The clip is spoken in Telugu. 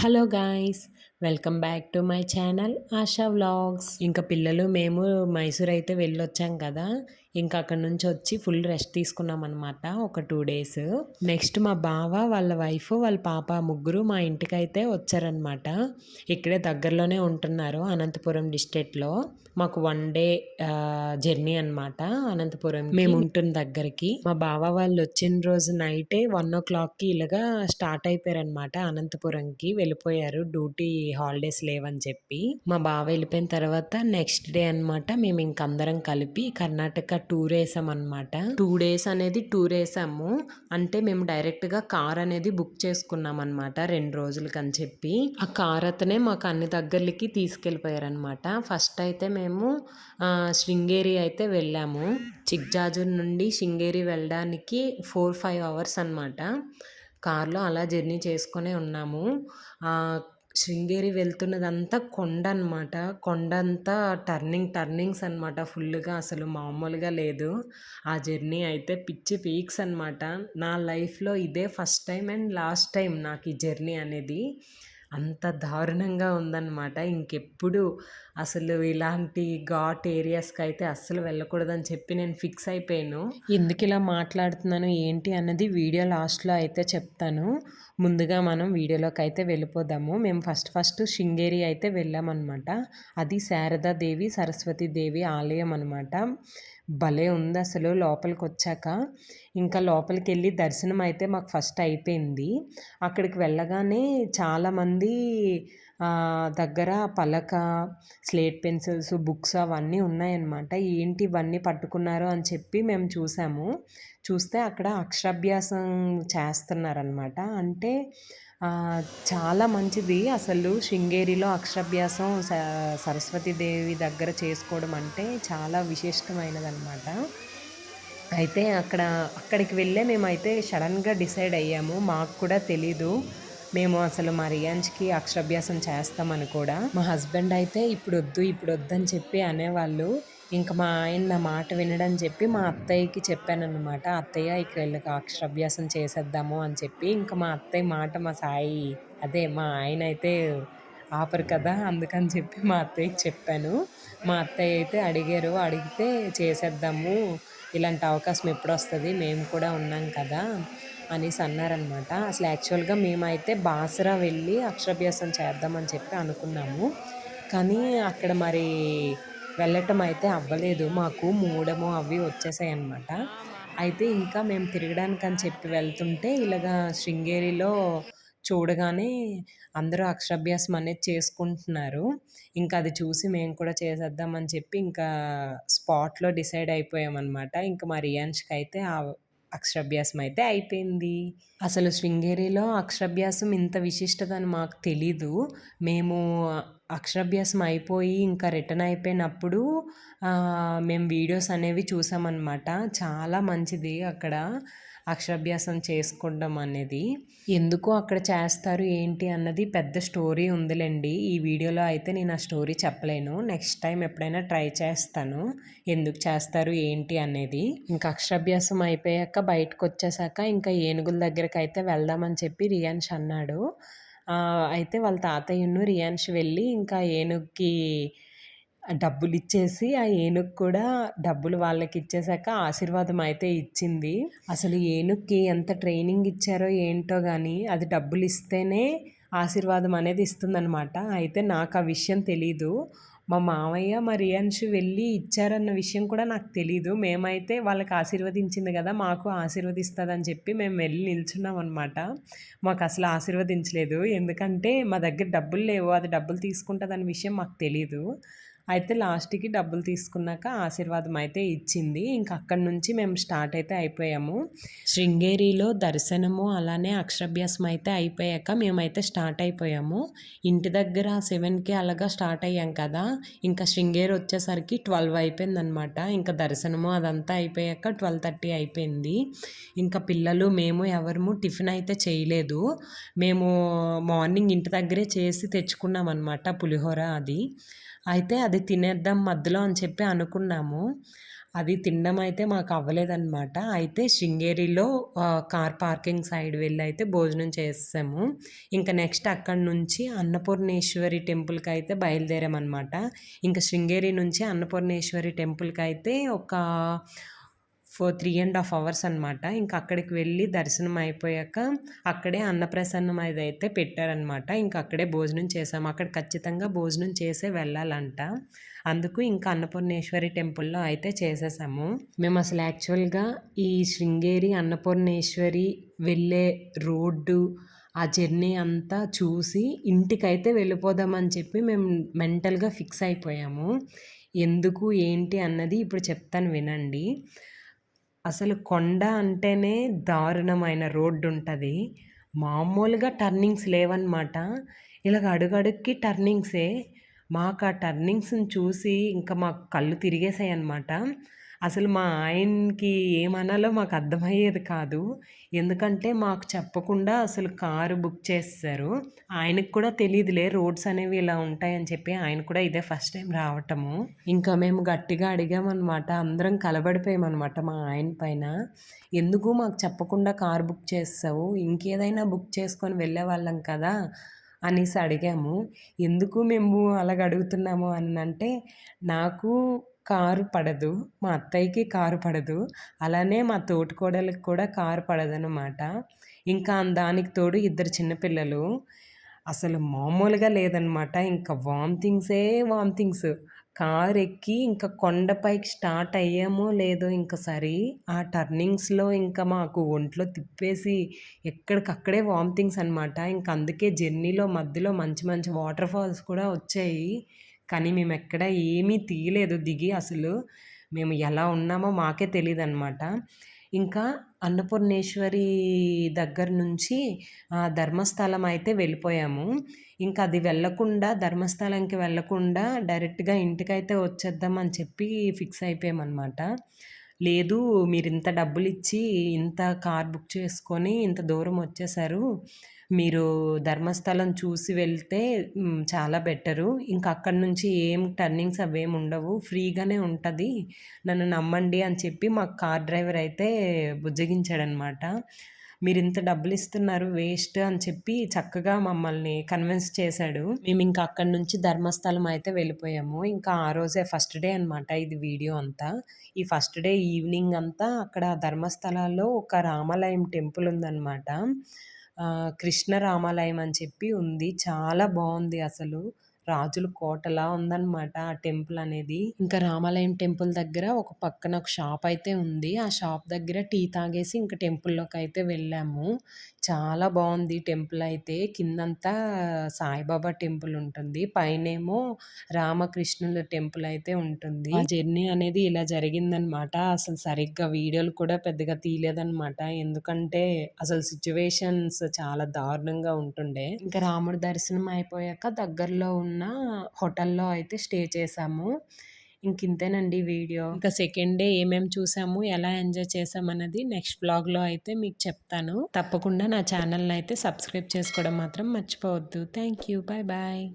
Hello guys welcome back to my channel Asha vlogs. ఇంకా పిల్లలు మేము మైసూర్ అయితే వెళ్ళొచ్చాం కదా ఇంకా అక్కడ నుంచి వచ్చి ఫుల్ రెస్ట్ తీసుకున్నాం అనమాట ఒక టూ డేస్. నెక్స్ట్ మా బావ వాళ్ళ వైఫ్ వాళ్ళ పాప ముగ్గురు మా ఇంటికి అయితే వచ్చారనమాట ఇక్కడే దగ్గరలోనే ఉంటున్నారు అనంతపురం డిస్ట్రిక్ట్లో. మాకు వన్ డే జర్నీ అనమాట అనంతపురం మేము ఉంటున్న దగ్గరికి. మా బావ వాళ్ళు వచ్చిన రోజు నైటే వన్ ఓ క్లాక్కి ఇలాగా స్టార్ట్ అయిపోయారనమాట అనంతపురంకి. వెళ్ళిపోయారు డ్యూటీ హాలిడేస్ లేవని చెప్పి. మా బావ వెళ్ళిపోయిన తర్వాత నెక్స్ట్ డే అనమాట మేము ఇంకందరం కలిపి కర్ణాటక టూర్ వేసాం అనమాట టూ డేస్ అనేది టూర్ వేసాము అంటే మేము డైరెక్ట్గా కార్ అనేది బుక్ చేసుకున్నాం అనమాట రెండు రోజులకి అని చెప్పి. ఆ కార్ అతనే మాకు అన్ని దగ్గరలకి తీసుకెళ్ళిపోయారనమాట ఫస్ట్ అయితే మేము మేము శృంగేరి అయితే వెళ్ళాము. చిక్జాజూర్ నుండి శృంగేరి వెళ్ళడానికి ఫోర్ ఫైవ్ అవర్స్ అనమాట కార్లో అలా జర్నీ చేసుకునే ఉన్నాము. శృంగేరి వెళ్తున్నదంతా కొండ అనమాట కొండ అంతా టర్నింగ్ టర్నింగ్స్ అనమాట ఫుల్గా అసలు మామూలుగా లేదు. ఆ జర్నీ అయితే పిచ్చి పీక్స్ అనమాట. నా లైఫ్లో ఇదే first time and last time నాకు ఈ జర్నీ అనేది. అంత దారుణంగా ఉందన్నమాట. ఇంకెప్పుడు అసలు ఇలాంటి ఘాట్ ఏరియాస్కి అయితే అస్సలు వెళ్ళకూడదని చెప్పి నేను ఫిక్స్ అయిపోయాను. ఎందుకు ఇలా మాట్లాడుతున్నాను ఏంటి అన్నది వీడియో లాస్ట్లో అయితే చెప్తాను. ముందుగా మనం వీడియోలోకి అయితే వెళ్ళిపోదాము. మేము ఫస్ట్ ఫస్ట్ శృంగేరి అయితే వెళ్ళామన్నమాట. అది శారదాదేవి సరస్వతీదేవి ఆలయం అనమాట భలే ఉంది అసలు లోపలికి వచ్చాక. ఇంకా లోపలికి వెళ్ళి దర్శనం అయితే మాకు ఫస్ట్ అయిపోయింది. అక్కడికి వెళ్ళగానే చాలామంది దగ్గర పలక స్లేట్ పెన్సిల్స్ బుక్స్ అవన్నీ ఉన్నాయన్నమాట. ఏంటి ఇవన్నీ పట్టుకున్నారు అని చెప్పి మేము చూసాము. చూస్తే అక్కడ అక్షరాభ్యాసం చేస్తున్నారనమాట అంటే చాలా మంచిది అసలు శృంగేరిలో అక్షరాభ్యాసం సరస్వతీదేవి దగ్గర చేసుకోవడం అంటే చాలా విశిష్టమైనదనమాట అయితే అక్కడ అక్కడికి వెళ్ళే మేమైతే సడన్గా డిసైడ్ అయ్యాము. మాకు కూడా తెలీదు. మేము అసలు మా రియాన్స్కి అక్షరాభ్యాసం చేస్తామని కూడా మా హస్బెండ్ అయితే ఇప్పుడు వద్దు ఇప్పుడు వద్దని చెప్పి అనేవాళ్ళు. ఇంకా మా ఆయన నా మాట వినడని చెప్పి మా అత్తయ్యకి చెప్పానన్నమాట. అత్తయ్య ఇక్కడ వీళ్ళకి అక్షరాభ్యాసం చేసేద్దాము అని చెప్పి ఇంకా మా అత్తయ్య మాట మా సాయి అదే మా ఆయన అయితే ఆపరు కదా అందుకని చెప్పి మా అత్తయ్యకి చెప్పాను. మా అత్తయ్య అయితే అడిగారు అడిగితే చేసేద్దాము ఇలాంటి అవకాశం ఎప్పుడు వస్తుంది మేము కూడా ఉన్నాం కదా అనేసి అన్నారనమాట. అసలు యాక్చువల్గా మేమైతే బాసరా వెళ్ళి అక్షరాభ్యాసం చేద్దామని చెప్పి అనుకున్నాము. కానీ అక్కడ మరి వెళ్ళటం అయితే అవ్వలేదు. మాకు మూడము అవి వచ్చేసాయి అనమాట అయితే ఇంకా మేము తిరగడానికి అని చెప్పి వెళ్తుంటే ఇలాగా శృంగేరిలో చూడగానే అందరూ అక్షరాభ్యాసం అనేది చేసుకుంటున్నారు. ఇంకా అది చూసి మేము కూడా చేసేద్దామని చెప్పి ఇంకా స్పాట్లో డిసైడ్ అయిపోయామన్నమాట ఇంకా మా రియాన్ష్కి అయితే అక్షరాభ్యాసం అయితే అయిపోయింది. అసలు శృంగేరిలో అక్షరాభ్యాసం ఇంత విశిష్టత అని మాకు తెలీదు. మేము అక్షరాభ్యాసం అయిపోయి ఇంకా రిటర్న్ అయిపోయినప్పుడు మేము వీడియోస్ అనేవి చూసామన్నమాట. చాలా మంచిది అక్కడ. అక్షరాభ్యాసం చేసుకోవడం అనేది. ఎందుకు అక్కడ చేస్తారు ఏంటి అన్నది పెద్ద స్టోరీ ఉందిలేండి. ఈ వీడియోలో అయితే నేను ఆ స్టోరీ చెప్పలేను. నెక్స్ట్ టైం ఎప్పుడైనా ట్రై చేస్తాను. ఎందుకు చేస్తారు ఏంటి అనేది. ఇంకా అక్షరాభ్యాసం అయిపోయాక బయటకు వచ్చేసాక ఇంకా ఏనుగుల దగ్గరికి అయితే వెళ్దామని చెప్పి రియాన్ష్ అన్నాడు. అయితే వాళ్ళ తాతయ్యను రియాన్ష్ వెళ్ళి ఇంకా ఏనుగుకి డబ్బులు ఇచ్చేసి ఆ ఏనుగు కూడా డబ్బులు వాళ్ళకి ఇచ్చేసాక ఆశీర్వాదం అయితే ఇచ్చింది. అసలు ఏనుగుకి ఎంత ట్రైనింగ్ ఇచ్చారో ఏంటో కానీ అది డబ్బులు ఇస్తేనే ఆశీర్వాదం అనేది ఇస్తుందనమాట అయితే నాకు ఆ విషయం తెలీదు. మా మామయ్య మా రియాన్షు వెళ్ళి ఇచ్చారన్న విషయం కూడా నాకు తెలీదు. మేమైతే వాళ్ళకి ఆశీర్వదించింది కదా మాకు ఆశీర్వదిస్తుందని చెప్పి మేము వెళ్ళి నిల్చున్నాం అనమాట మాకు అసలు ఆశీర్వదించలేదు. ఎందుకంటే మా దగ్గర డబ్బులు లేవు. అది డబ్బులు తీసుకుంటుందన్న విషయం మాకు తెలీదు. అయితే లాస్ట్కి డబ్బులు తీసుకున్నాక ఆశీర్వాదం అయితే ఇచ్చింది. ఇంక అక్కడి నుంచి మేము స్టార్ట్ అయితే అయిపోయాము. శృంగేరిలో దర్శనము అలానే అక్షరాభ్యాసం అయితే అయిపోయాక మేమైతే స్టార్ట్ అయిపోయాము. ఇంటి దగ్గర సెవెన్కి అలాగా స్టార్ట్ అయ్యాం కదా. ఇంకా శృంగేరి వచ్చేసరికి ట్వెల్వ్ అయిపోయిందనమాట ఇంకా దర్శనము అదంతా అయిపోయాక ట్వెల్వ్ థర్టీ అయిపోయింది. ఇంకా పిల్లలు మేము ఎవరము టిఫిన్ అయితే చేయలేదు. మేము మార్నింగ్ ఇంటి దగ్గరే చేసి తెచ్చుకున్నాం అనమాట పులిహోర అది. అయితే అది అది తినేద్దాం మధ్యలో అని చెప్పి అనుకున్నాము. అది తినడం అయితే మాకు అవ్వలేదన్నమాట. అయితే శృంగేరిలో కార్ పార్కింగ్ సైడ్ వెళ్ళి అయితే భోజనం చేసాము ఇంకా నెక్స్ట్ అక్కడి నుంచి అన్నపూర్ణేశ్వరి టెంపుల్కి అయితే బయలుదేరామన్నమాట. ఇంకా శృంగేరి నుంచి అన్నపూర్ణేశ్వరి టెంపుల్కి అయితే ఒక four three and half hours అనమాట ఇంకా అక్కడికి వెళ్ళి దర్శనం అయిపోయాక అక్కడే అన్నప్రసన్నం అది అయితే పెట్టారనమాట ఇంకా అక్కడే భోజనం చేసాము అక్కడ ఖచ్చితంగా భోజనం చేసే వెళ్ళాలంట. అందుకు ఇంకా అన్నపూర్ణేశ్వరి టెంపుల్లో అయితే చేసేసాము. మేము అసలు యాక్చువల్గా ఈ శృంగేరి అన్నపూర్ణేశ్వరి వెళ్ళే రోడ్డు ఆ జర్నీ అంతా చూసి ఇంటికైతే వెళ్ళిపోదామని చెప్పి మేము మెంటల్గా ఫిక్స్ అయిపోయాము. ఎందుకు ఏంటి అన్నది ఇప్పుడు చెప్తాను వినండి. అసలు కొండ అంటేనే దారుణమైన రోడ్డు ఉంటుంది మామూలుగా టర్నింగ్స్ లేవన్నమాట. ఇలాగ అడుగడుక్కి టర్నింగ్సే. మాకు ఆ టర్నింగ్స్ని చూసి ఇంకా మాకు కళ్ళు తిరిగేసాయి అనమాట అసలు మా ఆయనకి ఏమనాలో మాకు అర్థమయ్యేది కాదు. ఎందుకంటే మాకు చెప్పకుండా అసలు కారు బుక్ చేస్తారు ఆయనకు కూడా తెలియదులే రోడ్స్ అనేవి ఇలా ఉంటాయని చెప్పి ఆయన కూడా ఇదే ఫస్ట్ టైం రావటము. ఇంకా మేము గట్టిగా అడిగామన్నమాట. అందరం కలబడిపోయామన్నమాట మా ఆయన పైన. ఎందుకు మాకు చెప్పకుండా కారు బుక్ చేస్తావు ఇంకేదైనా బుక్ చేసుకొని వెళ్ళే వాళ్ళం కదా అనేసి అడిగాము. ఎందుకు మేము అలాగ అడుగుతున్నాము అని అంటే నాకు కారు పడదు. మా అత్తయ్యకి కారు పడదు. అలానే మా తోటికోడలికి కూడా కారు పడదనమాట ఇంకా దానికి తోడు ఇద్దరు చిన్నపిల్లలు అసలు మామూలుగా లేదనమాట ఇంకా వామిటింగ్సే వామిటింగ్స్ కార్ ఎక్కి ఇంకా కొండపైకి స్టార్ట్ అయ్యామో లేదో ఇంకా సరే ఆ టర్నింగ్స్లో ఇంకా మాకు ఒంట్లో తిప్పేసి ఎక్కడికక్కడే వామిటింగ్స్ అనమాట ఇంకా అందుకే జర్నీలో మధ్యలో మంచి మంచి వాటర్ ఫాల్స్ కూడా వచ్చాయి. కానీ మేము ఎక్కడ ఏమీ తీయలేదు దిగి అసలు. మేము ఎలా ఉన్నామో మాకే తెలియదు అనమాట ఇంకా అన్నపూర్ణేశ్వరి దగ్గర నుంచి ధర్మస్థలం అయితే వెళ్ళిపోయాము. ఇంకా అది వెళ్ళకుండా ధర్మస్థలంకి వెళ్ళకుండా డైరెక్ట్గా ఇంటికైతే వచ్చేద్దాం అని చెప్పి ఫిక్స్ అయిపోయామన్నమాట. లేదు మీరు ఇంత డబ్బులు ఇచ్చి ఇంత కార్ బుక్ చేసుకొని ఇంత దూరం వచ్చేసారు. మీరు ధర్మస్థలం చూసి వెళ్తే చాలా బెటరు. ఇంకా అక్కడి నుంచి ఏం టర్నింగ్స్ అవేమి ఉండవు. ఫ్రీగానే ఉంటుంది. నన్ను నమ్మండి అని చెప్పి మా కార్ డ్రైవర్ అయితే బుజ్జగించాడనమాట. మీరు ఇంత డబ్బులు ఇస్తున్నారు వేస్ట్ అని చెప్పి చక్కగా మమ్మల్ని కన్విన్స్ చేశాడు. మేము ఇంకా అక్కడి నుంచి ధర్మస్థలం అయితే వెళ్ళిపోయాము. ఇంకా ఆ రోజే ఫస్ట్ డే అనమాట ఇది వీడియో అంతా. ఈ ఫస్ట్ డే ఈవినింగ్ అంతా అక్కడ ధర్మస్థలాల్లో ఒక రామాలయం టెంపుల్ ఉందన్నమాట. కృష్ణ రామాలయం అని చెప్పి ఉంది. చాలా బాగుంది అసలు. రాజుల కోటలా ఉందన్నమాట ఆ టెంపుల్ అనేది. ఇంకా రామాలయం టెంపుల్ దగ్గర ఒక పక్కన ఒక షాప్ అయితే ఉంది. ఆ షాప్ దగ్గర టీ తాగేసి ఇంకా టెంపుల్లోకి అయితే వెళ్ళాము. చాలా బాగుంది టెంపుల్ అయితే. కిందంతా సాయిబాబా టెంపుల్ ఉంటుంది. పైనేమో రామకృష్ణుల టెంపుల్ అయితే ఉంటుంది. ఆ జర్నీ అనేది ఇలా జరిగిందనమాట అసలు సరిగ్గా వీడియోలు కూడా పెద్దగా తీయలేదన్నమాట. ఎందుకంటే అసలు సిచ్యువేషన్స్ చాలా దారుణంగా ఉంటుండే. ఇంకా రాముడి దర్శనం అయిపోయాక దగ్గరలో ఉన్న ఉన్న హోటల్లో అయితే స్టే చేసాము. ఇంక ఇంతేనండి వీడియో. ఇంకా సెకండ్ డే ఏమేమి చూసాము ఎలా ఎంజాయ్ చేసామన్నది నెక్స్ట్ బ్లాగ్లో అయితే మీకు చెప్తాను. తప్పకుండా నా ఛానల్ని అయితే సబ్స్క్రైబ్ చేసుకోవడం మాత్రం మర్చిపోవద్దు. Thank you. Bye bye.